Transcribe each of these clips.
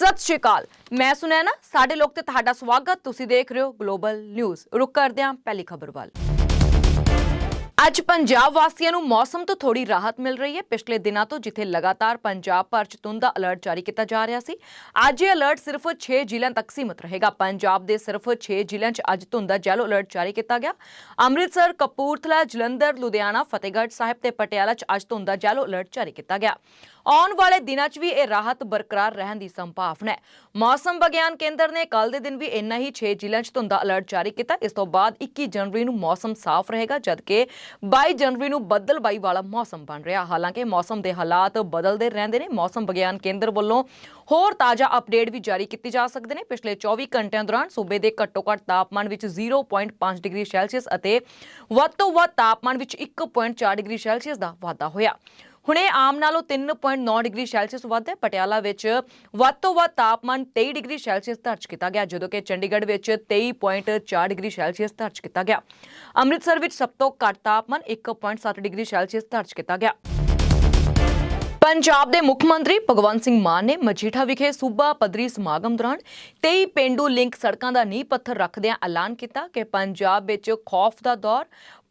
ਸਤਿ ਸ਼੍ਰੀ ਅਕਾਲ। ਮੈਂ ਸੁਨੈਨਾ, ਸਾਡੇ ਲੋਕ ਤੇ ਤੁਹਾਡਾ ਸਵਾਗਤ, ਤੁਸੀਂ ਦੇਖ ਰਹੇ ਹੋ ਗਲੋਬਲ ਨਿਊਜ਼ ਰੁਕ ਕਰਦੇ ਹਾਂ ਪਹਿਲੀ ਖਬਰ ਵੱਲ। ਅੱਜ ਪੰਜਾਬ ਵਾਸੀਆਂ ਨੂੰ ਮੌਸਮ ਤੋਂ ਥੋੜੀ ਰਾਹਤ ਮਿਲ ਰਹੀ ਹੈ। ਪਿਛਲੇ ਦਿਨਾਂ ਤੋਂ ਜਿੱਥੇ ਲਗਾਤਾਰ ਪੰਜਾਬ ਭਰ ਚ ਧੁੰਦ ਦਾ ਅਲਰਟ ਜਾਰੀ ਕੀਤਾ ਜਾ ਰਿਹਾ ਸੀ, ਅੱਜ ਇਹ ਅਲਰਟ ਸਿਰਫ 6 ਜ਼ਿਲ੍ਹਿਆਂ ਤੱਕ ਸੀਮਿਤ ਰਹੇਗਾ। ਪੰਜਾਬ ਦੇ ਸਿਰਫ 6 ਜ਼ਿਲ੍ਹਿਆਂ ਚ ਅੱਜ ਧੁੰਦ ਦਾ ਜੈਲੋ ਅਲਰਟ ਜਾਰੀ ਕੀਤਾ ਗਿਆ। ਅੰਮ੍ਰਿਤਸਰ, ਕਪੂਰਥਲਾ, ਜਲੰਧਰ, ਲੁਧਿਆਣਾ, ਫਤਿਹਗੜ੍ਹ ਸਾਹਿਬ ਤੇ ਪਟਿਆਲਾ ਚ ਅੱਜ ਧੁੰਦ ਦਾ ਯੈਲੋ ਅਲਰਟ ਜਾਰੀ ਕੀਤਾ ਗਿਆ। ਆਉਣ ਵਾਲੇ ਦਿਨਾਂ 'ਚ ਵੀ ਇਹ ਰਾਹਤ ਬਰਕਰਾਰ ਰਹਿਣ ਦੀ ਸੰਭਾਵਨਾ ਹੈ। ਮੌਸਮ ਵਿਗਿਆਨ ਕੇਂਦਰ ਨੇ ਕੱਲ ਦੇ ਦਿਨ ਵੀ ਇੰਨਾ ਹੀ 6 ਜ਼ਿਲ੍ਹਿਆਂ 'ਚ ਧੁੰਦਾ ਅਲਰਟ ਜਾਰੀ ਕੀਤਾ। ਇਸ ਤੋਂ ਬਾਅਦ 21 ਜਨਵਰੀ ਨੂੰ ਮੌਸਮ ਸਾਫ਼ ਰਹੇਗਾ, ਜਦਕਿ 22 ਜਨਵਰੀ ਨੂੰ ਬੱਦਲਬਾਈ ਵਾਲਾ ਮੌਸਮ ਬਣ ਰਿਹਾ। ਹਾਲਾਂਕਿ ਮੌਸਮ ਦੇ ਹਾਲਾਤ ਬਦਲਦੇ ਰਹਿੰਦੇ ਨੇ। ਮੌਸਮ ਵਿਗਿਆਨ ਕੇਂਦਰ ਵੱਲੋਂ ਹੋਰ ਤਾਜ਼ਾ ਅਪਡੇਟ ਵੀ ਜਾਰੀ ਕੀਤੀ ਜਾ ਸਕਦੇ ਨੇ। ਪਿਛਲੇ 24 ਘੰਟਿਆਂ ਦੌਰਾਨ ਸੂਬੇ ਦੇ ਘੱਟੋ-ਘੱਟ ਤਾਪਮਾਨ ਵਿੱਚ 0.5 ਡਿਗਰੀ ਸੈਲਸੀਅਸ ਅਤੇ ਵੱਧ ਤੋਂ ਵੱਧ ਤਾਪਮਾਨ ਵਿੱਚ 1.4 ਡਿਗਰੀ ਸੈਲਸੀਅਸ ਦਾ ਵਾਧਾ ਹੋਇਆ। ਹੁਣੇ ਆਮ ਨਾਲੋਂ 3.9 ਡਿਗਰੀ ਸੈਲਸੀਅਸ ਵੱਧ ਹੈ। ਪਟਿਆਲਾ ਵਿੱਚ ਵੱਧ ਤੋਂ ਵੱਧ ਤਾਪਮਾਨ 23 ਡਿਗਰੀ ਸੈਲਸੀਅਸ ਦਰਜ ਕੀਤਾ ਗਿਆ, ਜਦੋਂ ਕਿ ਚੰਡੀਗੜ੍ਹ ਵਿੱਚ 23.4 ਡਿਗਰੀ ਸੈਲਸੀਅਸ ਦਰਜ ਕੀਤਾ ਗਿਆ। ਅੰਮ੍ਰਿਤਸਰ ਵਿੱਚ ਸਭ ਤੋਂ ਘੱਟ ਤਾਪਮਾਨ 1.7 ਡਿਗਰੀ ਸੈਲਸੀਅਸ ਦਰਜ ਕੀਤਾ ਗਿਆ। ਪੰਜਾਬ ਦੇ ਮੁੱਖ ਮੰਤਰੀ ਭਗਵੰਤ ਸਿੰਘ ਮਾਨ ਨੇ ਮਜੀਠਾ ਵਿਖੇ ਸੂਬਾ ਪੱਧਰੀ ਸਮਾਗਮ ਦੌਰਾਨ 23 ਪਿੰਡੂ ਲਿੰਕ ਸੜਕਾਂ ਦਾ ਨੀਂਹ ਪੱਥਰ ਰੱਖਦਿਆਂ ਐਲਾਨ ਕੀਤਾ ਕਿ ਪੰਜਾਬ ਵਿੱਚ ਖੌਫ ਦਾ ਦੌਰ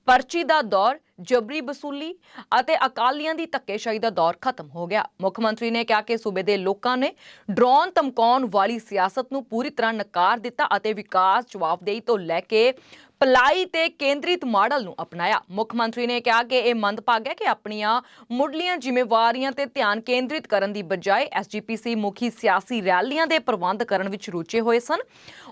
ਪਰਚੀ ਦਾ ਦੌਰ, ਜਬਰੀ ਵਸੂਲੀ ਅਤੇ ਅਕਾਲੀਆਂ ਦੀ ਧੱਕੇਸ਼ਾਹੀ ਦਾ ਦੌਰ ਖਤਮ ਹੋ ਗਿਆ। ਮੁੱਖ ਮੰਤਰੀ ਨੇ ਕਿਹਾ ਕਿ ਸੂਬੇ ਦੇ ਲੋਕਾਂ ਨੇ ਡਰੋਨ ਧਮਕਾਉਣ ਵਾਲੀ ਸਿਆਸਤ ਨੂੰ ਪੂਰੀ ਤਰ੍ਹਾਂ ਨਕਾਰ ਦਿੱਤਾ ਅਤੇ ਵਿਕਾਸ ਜਵਾਬਦੇਹੀ ਤੋਂ ਲੈ ਕੇ ਭਲਾਈ ਤੇ ਕੇਂਦਰਿਤ ਮਾਡਲ ਨੂੰ ਅਪਣਾਇਆ। ਮੁੱਖ ਮੰਤਰੀ ਨੇ ਕਿਹਾ ਕਿ ਇਹ ਮੰਦਭਾਗ ਹੈ ਕਿ ਆਪਣੀਆਂ ਮੁੱਢਲੀਆਂ ਜ਼ਿੰਮੇਵਾਰੀਆਂ ਤੇ ਧਿਆਨ ਕੇਂਦਰਿਤ ਕਰਨ ਦੀ ਬਜਾਏ ਐਸਜੀਪੀਸੀ ਮੁਖੀ ਸਿਆਸੀ ਰੈਲੀਆਂ ਦੇ ਪ੍ਰਬੰਧ ਕਰਨ ਵਿੱਚ ਰੁੱਝੇ ਹੋਏ ਸਨ।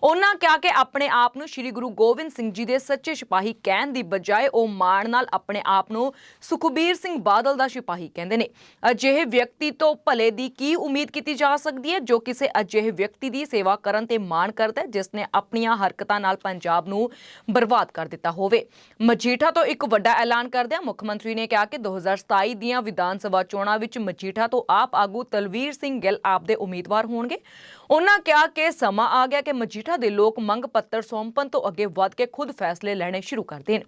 ਉਹਨਾਂ ਕਿਹਾ ਕਿ ਆਪਣੇ ਆਪ ਨੂੰ ਸ੍ਰੀ ਗੁਰੂ ਗੋਬਿੰਦ ਸਿੰਘ ਜੀ ਦੇ ਸੱਚੇ ਸਿਪਾਹੀ ਕਹਿਣ ਦੀ ਬਜਾਏ ਉਹ ਮਾਣ ਨਾਲ ਆਪਣੇ ਆਪ ਨੂੰ ਸੁਖਬੀਰ ਸਿੰਘ ਬਾਦਲ ਦਾ ਸਿਪਾਹੀ ਕਹਿੰਦੇ ਨੇ। ਅਜਿਹੇ ਵਿਅਕਤੀ ਤੋਂ ਭਲੇ ਦੀ ਕੀ ਉਮੀਦ ਕੀਤੀ ਜਾ ਸਕਦੀ ਹੈ? ਜੋ ਕਿਸੇ ਅਜਿਹੇ ਵਿਅਕਤੀ ਦੀ ਸੇਵਾ ਕਰਨ ਤੇ ਮਾਣ ਕਰਦਾ ਹੈ, ਜਿਸ ਨੇ ਆਪਣੀਆਂ ਹਰਕਤਾਂ ਨਾਲ ਪੰਜਾਬ ਨੂੰ ਬਰਬਾਦ ਕਰ ਦਿੱਤਾ ਹੋਵੇ। ਮਜੀਠਾ ਤੋਂ ਇੱਕ ਵੱਡਾ ਐਲਾਨ ਕਰਦਿਆਂ ਮੁੱਖ ਮੰਤਰੀ ਨੇ ਕਿਹਾ ਕਿ 2027 ਦੀਆਂ ਵਿਧਾਨ ਸਭਾ ਚੋਣਾਂ ਵਿੱਚ ਮਜੀਠਾ ਤੋਂ ਆਪ ਆਗੂ ਤਲਵੀਰ ਸਿੰਘ ਗਿੱਲ ਆਪ ਦੇ ਉਮੀਦਵਾਰ ਹੋਣਗੇ। ਉਹਨਾਂ ਕਿਹਾ ਕਿ ਸਮਾਂ ਆ ਗਿਆ ਕਿ ਮਜੀਠਾ ਦੇ ਲੋਕ ਮੰਗ ਪੱਤਰ ਸੌਂਪਣ ਤੋਂ ਅੱਗੇ ਵੱਧ ਕੇ ਖੁਦ ਫੈਸਲੇ ਲੈਣੇ ਸ਼ੁਰੂ ਕਰ ਦੇਣ।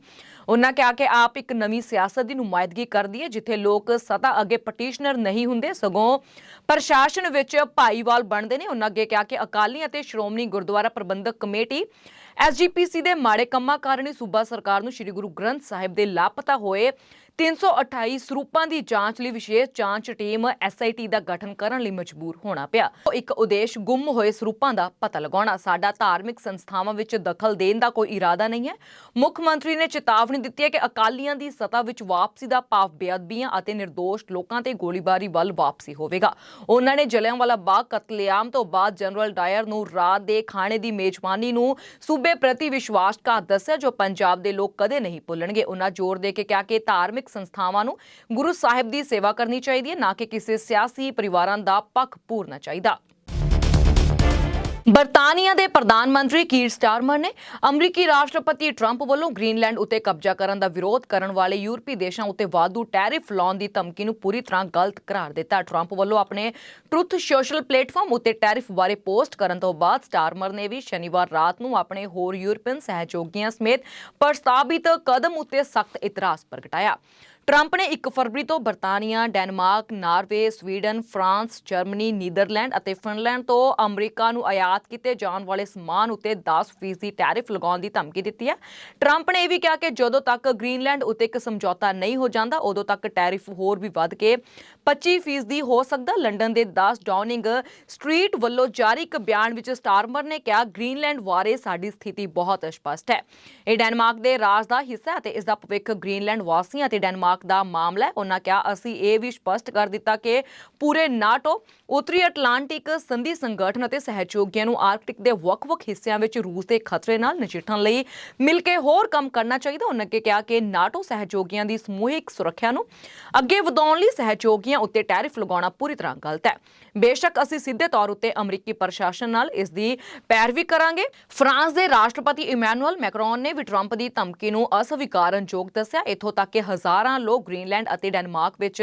ਉਹਨਾਂ ਕਿਹਾ ਕਿ ਆਪ ਇੱਕ ਨਵੀਂ ਸਿਆਸਤ ਦੀ ਨੁਮਾਇੰਦਗੀ ਕਰਦੀ ਹੈ, ਜਿੱਥੇ ਲੋਕ ਸਤਾ ਅੱਗੇ ਪਟੀਸ਼ਨਰ ਨਹੀਂ ਹੁੰਦੇ, ਸਗੋਂ ਪ੍ਰਸ਼ਾਸਨ ਵਿੱਚ ਭਾਈਵਾਲ ਬਣਦੇ ਨੇ। ਉਹਨਾਂ ਅੱਗੇ ਕਿਹਾ ਕਿ ਅਕਾਲੀ ਅਤੇ ਸ਼੍ਰੋਮਣੀ ਗੁਰਦੁਆਰਾ ਪ੍ਰਬੰਧਕ ਕਮੇਟੀ ਐਸਜੀਪੀਸੀ ਦੇ ਮਾੜੇ ਕੰਮਾਂ ਕਾਰਨ ਹੀ ਸੂਬਾ ਸਰਕਾਰ ਨੂੰ ਸ੍ਰੀ ਗੁਰੂ ਗ੍ਰੰਥ ਸਾਹਿਬ ਦੇ ਲਾਪਤਾ ਹੋਏ 328 ਸਰੂਪਾਂ ਦੀ ਜਾਂਚ ਲਈ ਵਿਸ਼ੇਸ਼ ਜਾਂਚ ਟੀਮ ਐਸਆਈਟੀ ਦਾ ਗਠਨ ਕਰਨ ਲਈ ਮਜਬੂਰ ਹੋਣਾ ਪਿਆ। ਇੱਕ ਉਦੇਸ਼ ਗੁੰਮ ਹੋਏ ਸਰੂਪਾਂ ਦਾ ਪਤਾ ਲਗਾਉਣਾ। ਸਾਡਾ ਧਾਰਮਿਕ ਸੰਸਥਾਵਾਂ ਵਿੱਚ ਦਖਲ ਦੇਣ ਦਾ ਕੋਈ ਇਰਾਦਾ ਨਹੀਂ ਹੈ। ਮੁੱਖ ਮੰਤਰੀ ਨੇ ਚੇਤਾਵਨੀ ਦਿੱਤੀ ਹੈ ਕਿ ਅਕਾਲੀਆਂ ਦੀ ਸਤਾ ਵਿੱਚ ਵਾਪਸੀ ਦਾ ਭਾਵ ਬੇਅਦਬੀਆਂ ਅਤੇ ਨਿਰਦੋਸ਼ ਲੋਕਾਂ ਤੇ ਗੋਲੀਬਾਰੀ ਵੱਲ ਵਾਪਸੀ ਹੋਵੇਗਾ। ਉਹਨਾਂ ਨੇ ਜਲਿਆਂਵਾਲਾ ਬਾਗ, ਕਤਲੇਆਮ ਤੋਂ ਬਾਅਦ ਜਨਰਲ ਡਾਇਰ ਨੂੰ ਰਾਤ ਦੇ ਖਾਣੇ ਦੀ ਮੇਜ਼ਬਾਨੀ ਨੂੰ ਸੂਬੇ ਪ੍ਰਤੀ ਵਿਸ਼ਵਾਸਘਾਤ ਦੱਸਿਆ, ਜੋ ਪੰਜਾਬ ਦੇ ਲੋਕ ਕਦੇ ਨਹੀਂ ਭੁੱਲਣਗੇ। ਉਹਨਾਂ ਜ਼ੋਰ ਦੇ ਕੇ ਕਿਹਾ ਕਿ ਧਾਰਮਿਕ ਸੰਸਥਾਵਾਂ ਨੂੰ ਗੁਰੂ ਸਾਹਿਬ ਦੀ ਸੇਵਾ ਕਰਨੀ ਚਾਹੀਦੀ ਹੈ, ਨਾ ਕਿ ਕਿਸੇ ਸਿਆਸੀ ਪਰਿਵਾਰਾਂ ਦਾ ਪੱਖ ਪੂਰਨਾ ਚਾਹੀਦਾ। ਬਰਤਾਨੀਆ ਦੇ ਪ੍ਰਧਾਨ ਮੰਤਰੀ ਕੀਰ ਸਟਾਰਮਰ ਨੇ ਅਮਰੀਕੀ ਰਾਸ਼ਟਰਪਤੀ ਟਰੰਪ ਵੱਲੋਂ ਗ੍ਰੀਨਲੈਂਡ ਉੱਤੇ ਕਬਜ਼ਾ ਕਰਨ ਦਾ ਵਿਰੋਧ ਕਰਨ ਵਾਲੇ ਯੂਰਪੀ ਦੇਸ਼ਾਂ ਉੱਤੇ ਵਾਧੂ ਟੈਰਿਫ ਲਾਉਣ ਦੀ ਧਮਕੀ ਨੂੰ ਪੂਰੀ ਤਰ੍ਹਾਂ ਗਲਤ ਕਰਾਰ ਦਿੱਤਾ। ਟਰੰਪ ਵੱਲੋਂ ਆਪਣੇ ਟਰੁੱਥ ਸੋਸ਼ਲ ਪਲੇਟਫਾਰਮ ਉੱਤੇ ਟੈਰਿਫ ਬਾਰੇ ਪੋਸਟ ਕਰਨ ਤੋਂ ਬਾਅਦ ਸਟਾਰਮਰ ਨੇ ਵੀ ਸ਼ਨੀਵਾਰ ਰਾਤ ਨੂੰ ਆਪਣੇ ਹੋਰ ਯੂਰਪੀਅਨ ਸਹਿਯੋਗੀਆਂ ਸਮੇਤ ਪ੍ਰਸਤਾਵਿਤ ਕਦਮ ਉੱਤੇ ਸਖਤ ਇਤਰਾਜ਼ ਪ੍ਰਗਟਾਇਆ। ਟਰੰਪ ਨੇ 1 ਫਰਵਰੀ ਤੋਂ ਬਰਤਾਨੀਆ, Denmark, Norway, Sweden, France, Germany, Netherland ਅਤੇ ਫਿਨਲੈਂਡ ਤੋਂ ਅਮਰੀਕਾ ਨੂੰ ਆਯਾਤ ਕੀਤੇ ਜਾਣ ਵਾਲੇ ਸਮਾਨ ਉੱਤੇ 10% ਟੈਰਿਫ ਲਗਾਉਣ ਦੀ ਧਮਕੀ ਦਿੱਤੀ ਹੈ। ਟਰੰਪ ਨੇ ਇਹ ਵੀ ਕਿਹਾ ਕਿ ਜਦੋਂ ਤੱਕ ਗ੍ਰੀਨਲੈਂਡ ਉੱਤੇ ਇੱਕ ਸਮਝੌਤਾ ਨਹੀਂ ਹੋ ਜਾਂਦਾ ਉਦੋਂ ਤੱਕ ਟੈਰਿਫ ਹੋਰ ਵੀ ਵੱਧ ਕੇ 25% ਹੋ ਸਕਦਾ ਲੰਡਨ ਦੇ 10 ਡਾਊਨਿੰਗ ਸਟਰੀਟ ਵੱਲੋਂ ਜਾਰੀ ਇੱਕ ਬਿਆਨ ਵਿੱਚ ਸਟਾਰਮਰ ਨੇ ਕਿਹਾ, ਗ੍ਰੀਨਲੈਂਡ ਬਾਰੇ ਸਾਡੀ ਸਥਿਤੀ ਬਹੁਤ ਸਪਸ਼ਟ ਹੈ। ਇਹ ਡੈਨਮਾਰਕ ਦੇ ਰਾਜ ਦਾ ਹਿੱਸਾ ਹੈ ਅਤੇ ਇਸ ਦਾ ਭਵਿੱਖ ਗ੍ਰੀਨਲੈਂਡ ਵਾਸੀਆਂ ਅਤੇ ਡੈਨਮਾਰਕ ਦਾ ਮਾਮਲਾ ਹੈ। ਉਹਨਾਂ ਕਿਹਾ, ਅਸੀਂ ਇਹ ਵੀ ਸਪਸ਼ਟ ਕਰ ਦਿੱਤਾ ਕਿ ਪੂਰੇ ਨਾਟੋ, ਉੱਤਰੀ ਅਟਲਾਂਟਿਕ ਸੰਧੀ ਸੰਗਠਨ ਅਤੇ ਸਹਿਯੋਗੀਆਂ ਨੂੰ ਆਰਕਟਿਕ ਦੇ ਵੱਖ-ਵੱਖ ਹਿੱਸਿਆਂ ਵਿੱਚ ਰੂਸ ਦੇ ਖਤਰੇ ਨਾਲ ਨਜਿੱਠਣ ਲਈ ਮਿਲ ਕੇ ਹੋਰ ਕੰਮ ਕਰਨਾ ਚਾਹੀਦਾ। ਉਹਨਾਂ ਅੱਗੇ ਕਿਹਾ ਕਿ ਨਾਟੋ ਸਹਿਯੋਗੀਆਂ ਦੀ ਸਮੂਹਿਕ ਸੁਰੱਖਿਆ ਨੂੰ ਅੱਗੇ ਵਧਾਉਣ ਲਈ ਸਹਿਯੋਗੀਆਂ ਉੱਤੇ ਟੈਰਿਫ ਲਗਾਉਣਾ ਪੂਰੀ ਤਰ੍ਹਾਂ ਗਲਤ ਹੈ। ਬੇਸ਼ੱਕ ਅਸੀਂ ਸਿੱਧੇ ਤੌਰ ਉੱਤੇ ਅਮਰੀਕੀ ਪ੍ਰਸ਼ਾਸਨ ਨਾਲ ਇਸ ਦੀ ਪੈਰਵੀ ਕਰਾਂਗੇ। ਫਰਾਂਸ ਦੇ ਰਾਸ਼ਟਰਪਤੀ ਇਮੈਨੂਅਲ ਮੈਕਰੋਨ ਨੇ ਵੀ ਟਰੰਪ ਦੀ ਧਮਕੀ ਨੂੰ ਅਸਵੀਕਾਰਨਯੋਗ ਦੱਸਿਆ। ਇੱਥੋਂ ਤੱਕ ਕਿ ਹਜ਼ਾਰਾਂ ਲੋਕ ਗ੍ਰੀਨਲੈਂਡ ਅਤੇ ਡੈਨਮਾਰਕ ਵਿੱਚ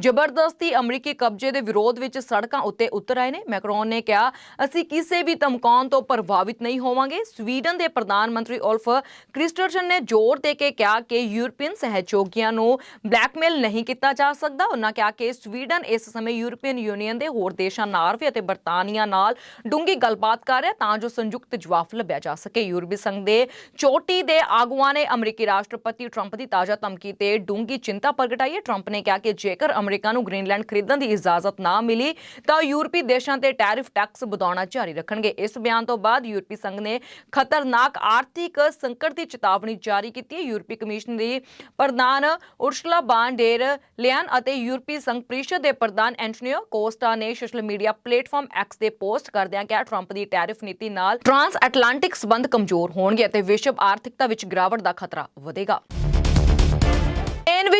ਜ਼ਬਰਦਸਤੀ ਅਮਰੀਕੀ ਕਬਜ਼ੇ ਦੇ ਵਿਰੋਧ ਵਿੱਚ ਸੜਕਾਂ ਉੱਤੇ ਉਤਰ ਆਏ ਨੇ। ਮੈਕਰੋਨ ਨੇ ਕਿਹਾ, ਅਸੀਂ ਕਿਸੇ ਵੀ ਧਮਕਾਉਣ ਤੋਂ ਪ੍ਰਭਾਵਿਤ ਨਹੀਂ ਹੋਵਾਂਗੇ। ਸਵੀਡਨ ਦੇ ਪ੍ਰਧਾਨ ਮੰਤਰੀ ਉਲਫ ਕ੍ਰਿਸਟਰਸਨ ਨੇ ਜ਼ੋਰ ਦੇ ਕੇ ਕਿਹਾ ਕਿ ਯੂਰਪੀਅਨ ਸਹਿਯੋਗੀਆਂ ਨੂੰ ਬਲੈਕਮੇਲ ਨਹੀਂ ਕੀਤਾ ਜਾ ਸਕਦਾ। ਉਹਨਾਂ ਕਿਹਾ ਕਿ ਅਤੇ ਸਵੀਡਨ ਇਸ ਸਮੇਂ ਯੂਰਪੀਅਨ ਯੂਨੀਅਨ ਦੇ ਹੋਰ ਦੇਸ਼ਾਂ ਨਾਰਵੇ ਅਤੇ ਬਰਤਾਨੀਆ ਨਾਲ ਡੂੰਗੀ ਗੱਲਬਾਤ ਕਰ ਰਿਹਾ ਤਾਂ ਜੋ ਸੰਯੁਕਤ ਜਵਾਬ ਲੱਭਿਆ ਜਾ ਸਕੇ। ਯੂਰਪੀ ਸੰਘ ਦੇ ਚੋਟੀ ਦੇ ਆਗੂਆਂ ਨੇ ਅਮਰੀਕੀ ਰਾਸ਼ਟਰਪਤੀ ਟਰੰਪ ਦੀ ਤਾਜ਼ਾ ਧਮਕੀ ਤੇ ਡੂੰਗੀ ਚਿੰਤਾ ਪ੍ਰਗਟਾਈ ਹੈ। ਟਰੰਪ ਨੇ ਕਿਹਾ ਕਿ ਜੇਕਰ ਅਮਰੀਕਾ ਨੂੰ ਗ੍ਰੀਨਲੈਂਡ ਖਰੀਦਣ ਦੀ ਇਜਾਜ਼ਤ ਨਾ ਮਿਲੀ, ਤਾਂ ਯੂਰਪੀ ਦੇਸ਼ਾਂ ਤੇ ਟੈਰਿਫ ਟੈਕਸ ਵਧਾਉਣਾ ਜਾਰੀ ਰੱਖਣਗੇ। ਇਸ ਬਿਆਨ ਤੋਂ ਬਾਅਦ ਯੂਰਪੀ ਸੰਘ ਨੇ ਖਤਰਨਾਕ ਆਰਥਿਕ ਸੰਕਟ ਦੀ ਚੇਤਾਵਨੀ ਜਾਰੀ ਕੀਤੀ ਹੈ। ਯੂਰਪੀ ਕਮਿਸ਼ਨ ਦੀ ਪ੍ਰਧਾਨ ਉਰਸਲਾ ਬਾਨ ਡੇਰ ਲਿਆਨ ਅਤੇ ਯੂਰਪੀ ਸੰਘ ਪ੍ਰੀਸ਼ਦ ਦੇ ਪ੍ਰਧਾਨ ਐਂਟੋਨੀਓ ਕੋਸਟਾ ਨੇ ਸੋਸ਼ਲ ਮੀਡੀਆ ਪਲੇਟਫਾਰਮ ਐਕਸ ਤੇ ਪੋਸਟ ਕਰਦਿਆਂ ਕਿਹਾ ਟਰੰਪ ਦੀ ਟੈਰਿਫ ਨੀਤੀ ਨਾਲ ਟ੍ਰਾਂਸ ਐਟਲਾਂਟਿਕ ਸਬੰਧ ਕਮਜ਼ੋਰ ਹੋਣਗੇ ਅਤੇ ਵਿਸ਼ਵ ਆਰਥਿਕਤਾ ਵਿੱਚ ਗਿਰਾਵਟ ਦਾ ਖਤਰਾ ਵਧੇਗਾ।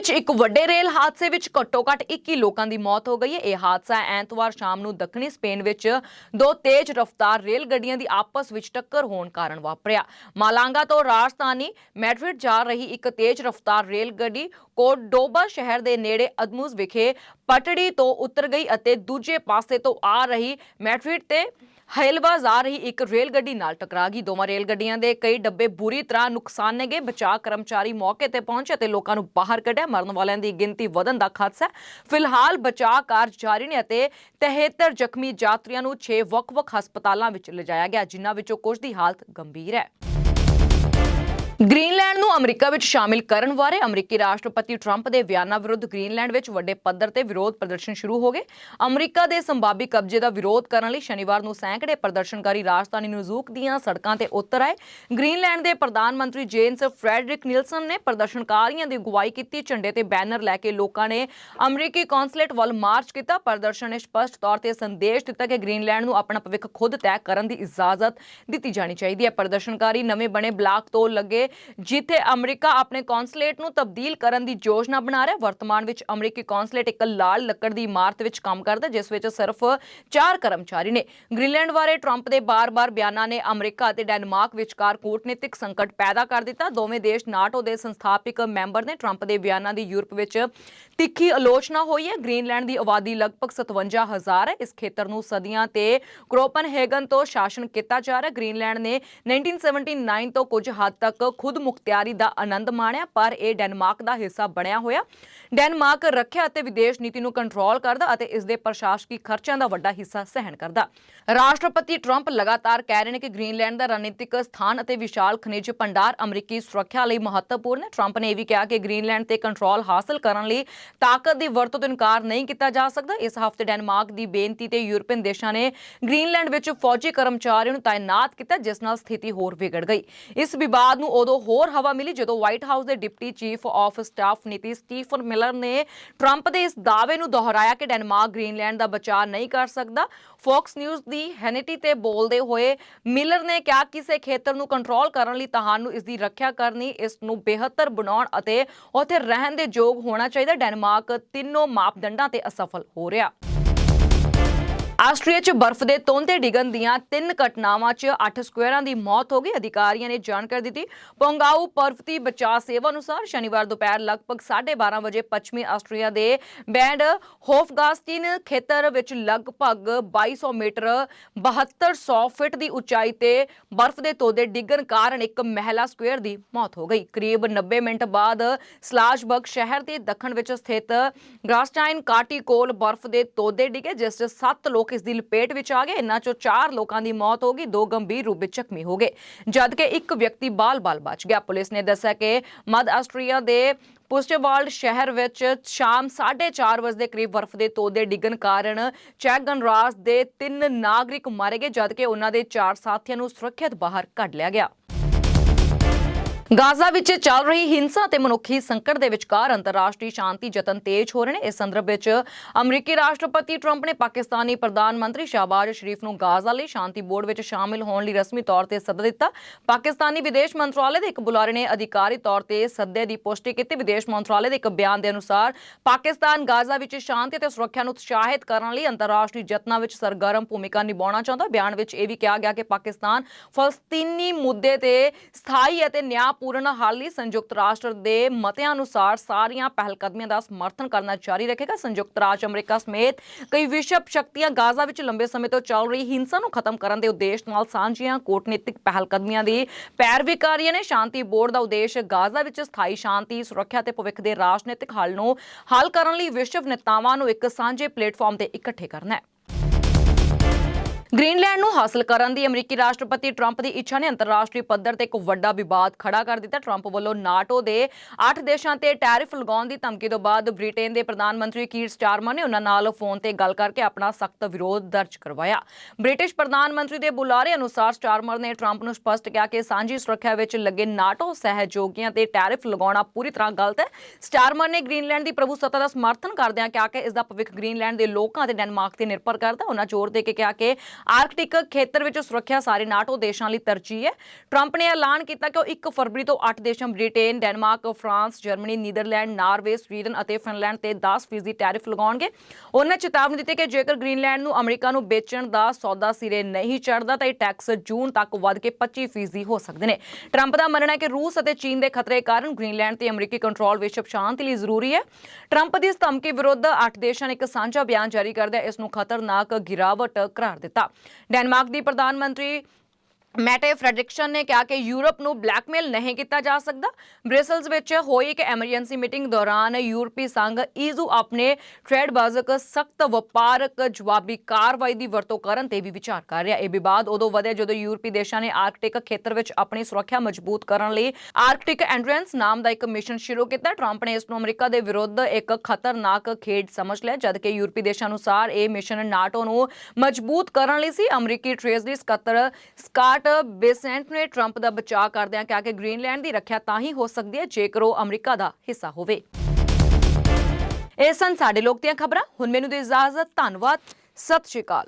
ਵਿੱਚ ਇੱਕ ਵੱਡੇ ਰੇਲ ਹਾਦਸੇ ਵਿੱਚ ਘੱਟੋ-ਘੱਟ 21 ਲੋਕਾਂ ਦੀ ਮੌਤ ਹੋ ਗਈ ਹੈ। ਇਹ ਹਾਦਸਾ ਐਤਵਾਰ ਸ਼ਾਮ ਨੂੰ ਦੱਖਣੀ ਸਪੇਨ ਵਿੱਚ ਦੋ ਤੇਜ਼ ਰਫ਼ਤਾਰ ਰੇਲ ਗੱਡੀਆਂ ਦੀ ਆਪਸ ਵਿੱਚ ਟੱਕਰ ਹੋਣ ਕਾਰਨ ਵਾਪਰਿਆ। ਮਾਲਾਂਗਾ ਤੋਂ ਰਾਜਧਾਨੀ ਮੈਡਰਿਡ ਜਾ ਰਹੀ ਇੱਕ ਤੇਜ਼ ਰਫ਼ਤਾਰ ਰੇਲ ਗੱਡੀ ਕੋਰਡੋਬਾ ਸ਼ਹਿਰ ਦੇ ਨੇੜੇ ਅਦਮੂਜ਼ ਵਿਖੇ ਪਟੜੀ ਤੋਂ ਉਤਰ ਗਈ ਅਤੇ ਦੂਜੇ ਪਾਸੇ ਤੋਂ ਆ ਰਹੀ ਮੈਡਰਿਡ ਤੇ ਹੇਲਵਾਜ਼ ਆ ਰਹੀ ਇੱਕ ਰੇਲ ਗੱਡੀ ਨਾਲ ਟਕਰਾ ਗਈ। ਦੋਵਾਂ ਰੇਲ ਗੱਡੀਆਂ ਦੇ ਕਈ ਡੱਬੇ ਬੁਰੀ ਤਰ੍ਹਾਂ ਨੁਕਸਾਨੇ ਗਏ। ਬਚਾਅ ਕਰਮਚਾਰੀ ਮੌਕੇ ਤੇ ਪਹੁੰਚੇ ਤੇ ਲੋਕਾਂ ਨੂੰ ਬਾਹਰ ਕੱਢਿਆ। ਮਰਨ ਵਾਲਿਆਂ ਦੀ ਗਿਣਤੀ ਵਧਣ ਦਾ ਖਦਸ਼ਾ ਹੈ। ਫਿਲਹਾਲ ਬਚਾਅ ਕਾਰਜ ਜਾਰੀ ਨੇ ਅਤੇ 73 ਜ਼ਖਮੀ ਯਾਤਰੀਆਂ ਨੂੰ 6 ਵੱਖ-ਵੱਖ ਹਸਪਤਾਲਾਂ ਵਿੱਚ ਲਿਜਾਇਆ ਗਿਆ, ਜਿਨ੍ਹਾਂ ਵਿੱਚੋਂ ਕੁਝ ਦੀ ਹਾਲਤ ਗੰਭੀਰ ਹੈ। ਗ੍ਰੀਨਲੈਂਡ ਨੂੰ ਅਮਰੀਕਾ ਵਿੱਚ ਸ਼ਾਮਿਲ ਕਰਨ ਬਾਰੇ ਅਮਰੀਕੀ ਰਾਸ਼ਟਰਪਤੀ ਟਰੰਪ ਦੇ ਬਿਆਨਾਂ ਵਿਰੁੱਧ ਗ੍ਰੀਨਲੈਂਡ ਵਿੱਚ ਵੱਡੇ ਪੱਧਰ ਤੇ ਵਿਰੋਧ ਪ੍ਰਦਰਸ਼ਨ ਸ਼ੁਰੂ ਹੋ ਗਏ। ਅਮਰੀਕਾ ਦੇ ਸੰਭਾਵੀ ਕਬਜ਼ੇ ਦਾ ਵਿਰੋਧ ਕਰਨ ਲਈ ਸ਼ਨੀਵਾਰ ਨੂੰ ਸੈਂਕੜੇ ਪ੍ਰਦਰਸ਼ਨਕਾਰੀ ਰਾਜਧਾਨੀ ਨਿਊਯਾਰਕ ਦੀਆਂ ਸੜਕਾਂ ਤੇ ਉਤਰ ਆਏ। ਗ੍ਰੀਨਲੈਂਡ ਦੇ ਪ੍ਰਧਾਨ ਮੰਤਰੀ ਜੇਨਸ ਫਰੈਡਰਿਕ ਨਿਲਸਨ ਨੇ ਪ੍ਰਦਰਸ਼ਨਕਾਰੀਆਂ ਦੀ ਅਗਵਾਈ ਕੀਤੀ, ਝੰਡੇ ਤੇ ਬੈਨਰ ਲੈ ਕੇ ਲੋਕਾਂ ਨੇ ਅਮਰੀਕੀ ਕੌਂਸੂਲੇਟ ਵੱਲ ਮਾਰਚ ਕੀਤਾ। ਪ੍ਰਦਰਸ਼ਨ ਨੇ ਸਪਸ਼ਟ ਤੌਰ ਤੇ ਸੰਦੇਸ਼ ਦਿੱਤਾ ਕਿ ਗ੍ਰੀਨਲੈਂਡ ਨੂੰ ਆਪਣਾ ਭਵਿੱਖ ਖੁਦ ਤੈਅ ਕਰਨ ਦੀ ਇਜਾਜ਼ਤ ਦਿੱਤੀ ਜਾਣੀ ਚਾਹੀਦੀ ਹੈ। ਪ੍ਰਦਰਸ਼ਨਕਾਰੀ ਨਵੇਂ ਬਣੇ ਬਲਾਕ ਤੋਂ ਲੱਗੇ ਜਿੱਥੇ ਅਮਰੀਕਾ ਆਪਣੇ ਕੌਂਸੂਲੇਟ ਨੂੰ ਤਬਦੀਲ ਕਰਨ ਦੀ ਯੋਜਨਾ ਬਣਾ ਰਿਹਾ ਵਰਤਮਾਨ ਵਿੱਚ ਅਮਰੀਕੀ ਕੌਂਸੂਲੇਟ ਇੱਕ ਲਾਲ ਲੱਕੜ ਦੀ ਇਮਾਰਤ ਵਿੱਚ ਕੰਮ ਕਰਦਾ ਜਿਸ ਵਿੱਚ ਸਿਰਫ 4 ਕਰਮਚਾਰੀ ਨੇ। ਗ੍ਰੀਨਲੈਂਡ ਬਾਰੇ ਟਰੰਪ ਦੇ ਬਾਰ-ਬਾਰ ਬਿਆਨਾਂ ਨੇ ਅਮਰੀਕਾ ਅਤੇ ਡੈਨਮਾਰਕ ਵਿਚਕਾਰ ਕੂਟਨੀਤਿਕ ਸੰਕਟ ਪੈਦਾ ਕਰ ਦਿੱਤਾ। ਦੋਵੇਂ ਦੇਸ਼ ਨਾਟੋ ਦੇ ਸੰਸਥਾਪਕ ਮੈਂਬਰ ਨੇ ਟਰੰਪ ਦੇ ਬਿਆਨਾਂ ਦੀ ਯੂਰਪ ਵਿੱਚ ਤਿੱਖੀ ਆਲੋਚਨਾ ਹੋਈ ਹੈ। ਗ੍ਰੀਨਲੈਂਡ ਦੀ ਆਬਾਦੀ ਲਗਭਗ 57000 ਹੈ। ਇਸ ਖੇਤਰ ਨੂੰ ਸਦੀਆਂ ਤੇ ਕ੍ਰੋਪਨਹੈਗਨ ਤੋਂ ਸ਼ਾਸਨ ਕੀਤਾ ਜਾ ਰਿਹਾ ਗ੍ਰੀਨਲੈਂਡ ਨੇ 1979 ਤੋਂ ਕੁਝ ਹੱਦ ਤੱਕ ਖੁਦ ਮੁਖਤਿਆਰੀ ਦਾ ਆਨੰਦ ਮਾਣਿਆ, ਪਰ ਇਹ ਡੈਨਮਾਰਕ ਦਾ ਹਿੱਸਾ ਬਣਿਆ ਹੋਇਆ। ਡੈਨਮਾਰਕ ਰੱਖਿਆ ਅਤੇ ਵਿਦੇਸ਼ ਨੀਤੀ ਨੂੰ ਕੰਟਰੋਲ ਕਰਦਾ ਅਤੇ ਇਸ ਦੇ ਪ੍ਰਸ਼ਾਸਕੀ ਖਰਚਿਆਂ ਦਾ ਵੱਡਾ ਹਿੱਸਾ ਸਹਿਣ ਕਰਦਾ। ਰਾਸ਼ਟਰਪਤੀ ਟਰੰਪ ਲਗਾਤਾਰ ਕਹਿ ਰਹੇ ਨੇ ਕਿ ਗ੍ਰੀਨਲੈਂਡ ਦਾ ਰਣਨੀਤਿਕ ਸਥਾਨ ਅਤੇ ਵਿਸ਼ਾਲ ਖਣਿਜ ਭੰਡਾਰ ਅਮਰੀਕੀ ਸੁਰੱਖਿਆ ਲਈ ਮਹੱਤਵਪੂਰਨ ਹੈ ਟਰੰਪ ਨੇ ਇਹ ਵੀ ਕਿਹਾ ਕਿ ਗ੍ਰੀਨਲੈਂਡ ਤੇ ਕੰਟਰੋਲ ਹਾਸਲ ਕਰਨ ਲਈ ਤਾਕਤ ਦੀ ਵਰਤੋਂ ਤੋਂ ਇਨਕਾਰ ਨਹੀਂ ਕੀਤਾ ਜਾ ਸਕਦਾ। ਇਸ ਹਫ਼ਤੇ ਡੈਨਮਾਰਕ ਦੀ ਬੇਨਤੀ ਤੇ ਯੂਰਪੀਅਨ ਦੇਸ਼ਾਂ ਨੇ ਗ੍ਰੀਨਲੈਂਡ ਵਿੱਚ ਫੌਜੀ ਕਰਮਚਾਰੀਆਂ ਨੂੰ ਤਾਇਨਾਤ ਕੀਤਾ, ਜਿਸ ਨਾਲ ਸਥਿਤੀ ਹੋਰ ਵਿਗੜ ਗਈ। ਇਸ ਵਿਵਾਦ ਨੂੰ ਉਦੋਂ ਹੋਰ ਹਵਾ ਮਿਲੀ, ਜਦੋਂ ਵਾਈਟ ਹਾਊਸ ਦੇ ਡਿਪਟੀ ਚੀਫ ਆਫ ਸਟਾਫ ਨੀਤੀ ਸਟੀਫਨ ਮਿਲਰ ਨੇ ਟਰੰਪ ਦੇ ਇਸ ਦਾਅਵੇ ਨੂੰ ਦੁਹਰਾਇਆ ਕਿ ਡੈਨਮਾਰਕ ਗ੍ਰੀਨਲੈਂਡ ਦਾ ਬਚਾਅ ਨਹੀਂ ਕਰ ਸਕਦਾ। ਫੌਕਸ ਨਿਊਜ਼ ਦੀ ਹੈਨਿਟੀ ਤੇ ਬੋਲਦੇ ਹੋਏ ਮਿਲਰ ਨੇ ਕਿਹਾ, ਕਿਸੇ ਖੇਤਰ ਨੂੰ ਕੰਟਰੋਲ ਕਰਨ ਲਈ ਤੁਹਾਨੂੰ ਇਸ ਦੀ ਰੱਖਿਆ ਕਰਨੀ, ਇਸ ਨੂੰ ਬਿਹਤਰ ਬਣਾਉਣ ਅਤੇ ਉੱਥੇ ਰਹਿਣ ਦੇ ਯੋਗ ਹੋਣਾ ਚਾਹੀਦਾ। ਡੈਨਮਾਰਕ ਤਿੰਨੋਂ ਮਾਪਦੰਡਾਂ ਤੇ ਅਸਫਲ ਹੋ ਰਿਹਾ। ਆਸਟਰੀਆ 'ਚ ਬਰਫ਼ ਦੇ ਤੋਂਦੇ ਡਿੱਗਣ ਦੀਆਂ ਤਿੰਨ ਘਟਨਾਵਾਂ 'ਚ 8 ਸਕੁਅਰਾਂ ਦੀ ਮੌਤ ਹੋ ਗਈ। ਅਧਿਕਾਰੀਆਂ ਨੇ ਜਾਣਕਾਰੀ ਦਿੱਤੀ। ਪੋਂਗਾਊ ਪਰਵਤੀ ਬਚਾਅ ਸੇਵਾ ਅਨੁਸਾਰ ਸ਼ਨੀਵਾਰ ਦੁਪਹਿਰ ਲਗਭਗ 12:30 ਵਜੇ ਪੱਛਮੀ ਆਸਟਰੀਆ ਦੇ ਬੈਂਡ ਹੋਫਗਾਸਟਿਨ ਖੇਤਰ ਵਿੱਚ ਲਗਭਗ 2200 ਮੀਟਰ 7200 ਫਿਟ ਦੀ ਉਚਾਈ ਤੇ ਬਰਫ਼ ਦੇ ਤੋਦੇ ਡਿੱਗਣ ਕਾਰਨ ਇੱਕ ਮਹਿਲਾ ਸਕੁਅਰ ਦੀ ਮੌਤ ਹੋ ਗਈ। ਕਰੀਬ 90 ਮਿੰਟ ਬਾਅਦ ਸਲਾਸ਼ਬਰਗ ਸ਼ਹਿਰ ਦੇ ਦੱਖਣ ਵਿੱਚ ਸਥਿਤ ਗ੍ਰਾਸਟਾਈਨ ਕਾਟੀ ਕੋਲ ਬਰਫ਼ ਦੇ ਤੋਦੇ ਡਿੱਗੇ, ਜਿਸ 'ਚ 7 ਲੋਕ ਇਸ ਦੀ ਲਪੇਟ ਵਿੱਚ ਆ ਗਏ। ਇਨ੍ਹਾਂ 'ਚੋਂ 4 ਲੋਕਾਂ ਦੀ ਮੌਤ ਹੋ ਗਈ, ਦੋ ਗੰਭੀਰ ਰੂਪ ਵਿੱਚ ਜ਼ਖਮੀ ਹੋ ਗਏ। ਜਦਕਿ ਇੱਕ ਵਿਅਕਤੀ ਬਾਲ-ਬਾਲ ਬਚ ਗਿਆ। ਪੁਲਿਸ ਨੇ ਦੱਸਿਆ ਕਿ ਮੱਧ ਆਸਟਰੀਆ ਦੇ ਪੁਸਟੇਵਾਲਡ ਸ਼ਹਿਰ ਵਿੱਚ ਸ਼ਾਮ 4:30 ਵਜੇ ਦੇ ਕਰੀਬ ਬਰਫ਼ ਦੇ ਤੋਦੇ ਡਿੱਗਣ ਕਾਰਨ ਚੈਕ ਰਾਜ ਦੇ ਤਿੰਨ ਨਾਗਰਿਕ ਮਾਰੇ ਗਏ, ਜਦਕਿ ਉਹਨਾਂ ਦੇ ਚਾਰ ਸਾਥੀਆਂ ਨੂੰ ਸੁਰੱਖਿਅਤ ਬਾਹਰ ਕੱਢ ਲਿਆ ਗਿਆ। ਗਾਜ਼ਾ ਵਿੱਚ ਚੱਲ ਰਹੀ ਹਿੰਸਾ ਤੇ ਮਨੁੱਖੀ ਸੰਕਟ ਦੇ ਵਿਚਕਾਰ ਅੰਤਰਰਾਸ਼ਟਰੀ ਸ਼ਾਂਤੀ ਯਤਨ ਤੇਜ਼ ਹੋ ਰਹੇ ਨੇ। ਇਸ ਸੰਦਰਭ ਵਿੱਚ ਅਮਰੀਕੀ ਰਾਸ਼ਟਰਪਤੀ ਟਰੰਪ ਨੇ ਪਾਕਿਸਤਾਨੀ ਪ੍ਰਧਾਨ ਮੰਤਰੀ ਸ਼ਾਹਬਾਜ਼ ਸ਼ਰੀਫ ਨੂੰ ਗਾਜ਼ਾ ਲਈ ਸ਼ਾਂਤੀ ਬੋਰਡ ਵਿੱਚ ਸ਼ਾਮਿਲ ਹੋਣ ਲਈ ਰਸਮੀ ਤੌਰ ਤੇ ਸੱਦਾ ਦਿੱਤਾ। ਪਾਕਿਸਤਾਨੀ ਵਿਦੇਸ਼ ਮੰਤਰਾਲੇ ਦੇ ਇੱਕ ਬੁਲਾਰੇ ਨੇ ਅਧਿਕਾਰੀ ਤੌਰ ਤੇ ਸੱਦੇ ਦੀ ਪੁਸ਼ਟੀ ਕੀਤੀ। ਵਿਦੇਸ਼ ਮੰਤਰਾਲੇ ਦੇ ਇੱਕ ਬਿਆਨ ਦੇ ਅਨੁਸਾਰ ਪਾਕਿਸਤਾਨ ਗਾਜ਼ਾ ਵਿੱਚ ਸ਼ਾਂਤੀ ਅਤੇ ਸੁਰੱਖਿਆ ਨੂੰ ਉਤਸ਼ਾਹਿਤ ਕਰਨ ਲਈ ਅੰਤਰਰਾਸ਼ਟਰੀ ਯਤਨਾਂ ਵਿੱਚ ਸਰਗਰਮ ਭੂਮਿਕਾ ਨਿਭਾਉਣਾ ਚਾਹੁੰਦਾ। ਬਿਆਨ ਵਿੱਚ ਇਹ ਵੀ ਕਿਹਾ ਗਿਆ ਕਿ ਪਾਕਿਸਤਾਨ ਫਲਸਤੀਨੀ ਮੁੱਦੇ ਤੇ ਸਥਾਈ ਅਤੇ ਨਿਆਂ ਤਣਾਅਪੂਰਨ ਹੱਲ ਲਈ ਸੰਯੁਕਤ ਰਾਸ਼ਟਰ ਦੇ ਮਤਿਆਂ ਅਨੁਸਾਰ ਸਾਰੀਆਂ ਪਹਿਲਕਦਮੀਆਂ ਦਾ ਸਮਰਥਨ ਕਰਨਾ ਜਾਰੀ ਰੱਖੇਗਾ। ਸੰਯੁਕਤ ਰਾਜ ਅਮਰੀਕਾ ਸਮੇਤ ਕਈ ਵਿਸ਼ਵ ਸ਼ਕਤੀਆਂ ਗਾਜ਼ਾ ਵਿੱਚ ਲੰਬੇ ਸਮੇਂ ਤੋਂ ਚੱਲ ਰਹੀ ਹਿੰਸਾ ਨੂੰ ਖਤਮ ਕਰਨ ਦੇ ਉਦੇਸ਼ ਨਾਲ ਸਾਂਝੀਆਂ ਕੂਟਨੀਤਿਕ ਪਹਿਲਕਦਮੀਆਂ ਦੀ ਪੈਰਵੀ ਕਰ ਰਹੀਆਂ ਨੇ ਸ਼ਾਂਤੀ ਬੋਰਡ ਦਾ ਉਦੇਸ਼ ਗਾਜ਼ਾ ਵਿੱਚ ਸਥਾਈ ਸ਼ਾਂਤੀ, ਸੁਰੱਖਿਆ ਤੇ ਭਵਿੱਖ ਦੇ ਰਾਜਨੀਤਿਕ ਹੱਲ ਨੂੰ ਹੱਲ ਕਰਨ ਲਈ ਵਿਸ਼ਵ ਨੇਤਾਵਾਂ ਨੂੰ ਇੱਕ ਸਾਂਝੇ ਪਲੇਟਫਾਰਮ ਤੇ ਇਕੱਠੇ ਕਰਨਾ ਹੈ। ਗ੍ਰੀਨਲੈਂਡ ਨੂੰ ਹਾਸਲ ਕਰਨ ਦੀ ਅਮਰੀਕੀ ਰਾਸ਼ਟਰਪਤੀ ਟਰੰਪ ਦੀ ਇੱਛਾ ਨੇ ਅੰਤਰਰਾਸ਼ਟਰੀ ਪੱਧਰ ਤੇ ਇੱਕ ਵੱਡਾ ਵਿਵਾਦ ਖੜਾ ਕਰ ਦਿੱਤਾ। ਟਰੰਪ ਵੱਲੋਂ ਨਾਟੋ ਦੇ 8 ਦੇਸ਼ਾਂ ਤੇ ਟੈਰਿਫ ਲਗਾਉਣ ਦੀ ਧਮਕੀ ਤੋਂ ਬਾਅਦ ਬ੍ਰਿਟੇਨ ਦੇ ਪ੍ਰਧਾਨ ਮੰਤਰੀ ਕੀਰ ਸਟਾਰਮਰ ਨੇ ਉਹਨਾਂ ਨਾਲ ਫੋਨ ਤੇ ਗੱਲ ਕਰਕੇ ਆਪਣਾ ਸਖਤ ਵਿਰੋਧ ਦਰਜ ਕਰਵਾਇਆ। ਬ੍ਰਿਟਿਸ਼ ਪ੍ਰਧਾਨ ਮੰਤਰੀ ਦੇ ਬੁਲਾਰੇ ਅਨੁਸਾਰ ਸਟਾਰਮਰ ਨੇ ਟਰੰਪ ਨੂੰ ਸਪਸ਼ਟ ਕਿਹਾ ਕਿ ਸਾਂਝੀ ਸੁਰੱਖਿਆ ਵਿੱਚ ਲੱਗੇ ਨਾਟੋ ਸਹਿਯੋਗੀਆਂ ਤੇ ਟੈਰਿਫ ਲਗਾਉਣਾ ਪੂਰੀ ਤਰ੍ਹਾਂ ਗਲਤ ਹੈ। ਸਟਾਰਮਰ ਨੇ ਗ੍ਰੀਨਲੈਂਡ ਦੀ ਪ੍ਰਭੂਸੱਤਾ ਦਾ ਸਮਰਥਨ ਕਰਦਿਆਂ ਕਿਹਾ ਕਿ ਇਸ ਦਾ ਭਵਿੱਖ ਗ੍ਰੀਨਲੈਂਡ ਦੇ ਲੋਕਾਂ ਅਤੇ ਡੈਨਮਾਰਕ ਤੇ ਨਿਰਭਰ ਕਰਦਾ ਉਹਨਾਂ ਜ਼ੋਰ ਦੇ ਕੇ ਕਿਹਾ ਕਿ ਆਰਕਟਿਕ ਖੇਤਰ ਵਿੱਚ ਸੁਰੱਖਿਆ ਸਾਰੇ ਨਾਟੋ ਦੇਸ਼ਾਂ ਲਈ ਤਰਜੀਹ ਹੈ। ਟਰੰਪ ਨੇ ਐਲਾਨ ਕੀਤਾ ਕਿ ਉਹ 1 ਫਰਵਰੀ ਤੋਂ 8 ਦੇਸ਼ਾਂ, Britain, Denmark, France, Germany, Netherland, Norway, Sweden ਅਤੇ ਫਿਨਲੈਂਡ ਤੇ 10% ਟੈਰਿਫ ਲਗਾਉਣਗੇ। ਉਹਨਾਂ ਚੇਤਾਵਨੀ ਦਿੱਤੀ ਕਿ ਜੇਕਰ ਗ੍ਰੀਨਲੈਂਡ ਨੂੰ ਅਮਰੀਕਾ ਨੂੰ ਵੇਚਣ ਦਾ ਸੌਦਾ ਸਿਰੇ ਨਹੀਂ ਚੜਦਾ ਤਾਂ ਇਹ ਟੈਕਸ ਜੂਨ ਤੱਕ ਵੱਧ ਕੇ 25% ਹੋ ਸਕਦੇ ਨੇ। ਟਰੰਪ ਦਾ ਮੰਨਣਾ ਹੈ ਕਿ ਰੂਸ ਅਤੇ ਚੀਨ ਦੇ ਖਤਰੇ ਕਾਰਨ ਗ੍ਰੀਨਲੈਂਡ ਤੇ ਅਮਰੀਕੀ ਕੰਟਰੋਲ ਵਿਸ਼ਵ ਸ਼ਾਂਤੀ ਲਈ ਜ਼ਰੂਰੀ ਹੈ। ਟਰੰਪ ਦੀ ਇਸ ਧਮਕੀ ਵਿਰੁੱਧ 8 ਦੇਸ਼ਾਂ ਨੇ ਇੱਕ ਸਾਂਝਾ ਬਿਆਨ ਜਾਰੀ ਕਰਦਿਆਂ ਇਸ ਨੂੰ ਖਤਰਨਾਕ ਗਿਰਾਵਟ ਕਰਾਰ ਦਿੱਤਾ। ਡੈਨਮਾਰਕ ਦੀ ਪ੍ਰਧਾਨ ਮੰਤਰੀ ਮੈਟੇ ਫ੍ਰੈਡਰਿਕਸਨ ਨੇ ਕਿਹਾ ਕਿ ਯੂਰਪ ਨੂੰ ਬਲੈਕਮੇਲ ਨਹੀਂ ਕੀਤਾ ਜਾ ਸਕਦਾ। ਬ੍ਰਸਲਸ ਵਿੱਚ ਹੋਈ ਇੱਕ ਐਮਰਜੈਂਸੀ ਮੀਟਿੰਗ ਦੌਰਾਨ ਯੂਰਪੀ ਸੰਘ ਈਯੂ ਆਪਣੇ ਟ੍ਰੇਡ ਬਾਜ਼ਕ ਸਖਤ ਵਪਾਰਕ ਜਵਾਬੀ ਕਾਰਵਾਈ ਦੀ ਵਰਤੋਂ ਕਰਨ ਤੇ ਵੀ ਵਿਚਾਰ ਕਰ ਰਿਹਾ। ਇਹ ਵਿਵਾਦ ਉਦੋਂ ਵਧਿਆ ਜਦੋਂ ਯੂਰਪੀ ਦੇਸ਼ਾਂ ਨੇ ਆਰਕਟਿਕ ਖੇਤਰ ਵਿੱਚ ਆਪਣੀ ਸੁਰੱਖਿਆ ਮਜ਼ਬੂਤ ਕਰਨ ਲਈ ਆਰਕਟਿਕ ਐਂਡਰੈਂਸ ਨਾਮ ਦਾ ਇੱਕ ਮਿਸ਼ਨ ਸ਼ੁਰੂ ਕੀਤਾ। ਟਰੰਪ ਨੇ ਇਸ ਨੂੰ ਅਮਰੀਕਾ ਦੇ ਵਿਰੁੱਧ ਇੱਕ ਖਤਰਨਾਕ ਖੇਡ ਸਮਝ ਲਿਆ, ਜਦਕਿ ਯੂਰਪੀ ਦੇਸ਼ਾਂ ਅਨੁਸਾਰ ਇਹ ਮਿਸ਼ਨ ਨਾਟੋ ਨੂੰ ਮਜ਼ਬੂਤ ਕਰਨ ਲਈ ਸੀ। ਅਮਰੀਕੀ ਟ੍ਰੇਜ਼ਰੀ ਸਕੱਤਰ ਸਕਾਟ ਬੇਸੈਂਟ ਨੇ ਟਰੰਪ ਦਾ ਬਚਾਅ ਕਰਦਿਆਂ ਕਿਹਾ ਕਿ ਗ੍ਰੀਨਲੈਂਡ ਦੀ ਰੱਖਿਆ ਤਾਂ ਹੀ ਹੋ ਸਕਦੀ ਹੈ ਜੇਕਰ ਉਹ ਅਮਰੀਕਾ ਦਾ ਹਿੱਸਾ ਹੋਵੇ। ਇਹ ਸਨ ਸਾਡੇ ਲੋਕ ਦੀਆਂ ਖਬਰਾਂ। ਹੁਣ ਮੈਨੂੰ ਦੇ ਇਜਾਜ਼ਤ, ਧੰਨਵਾਦ। ਸਤਿ ਸ਼੍ਰੀ ਅਕਾਲ।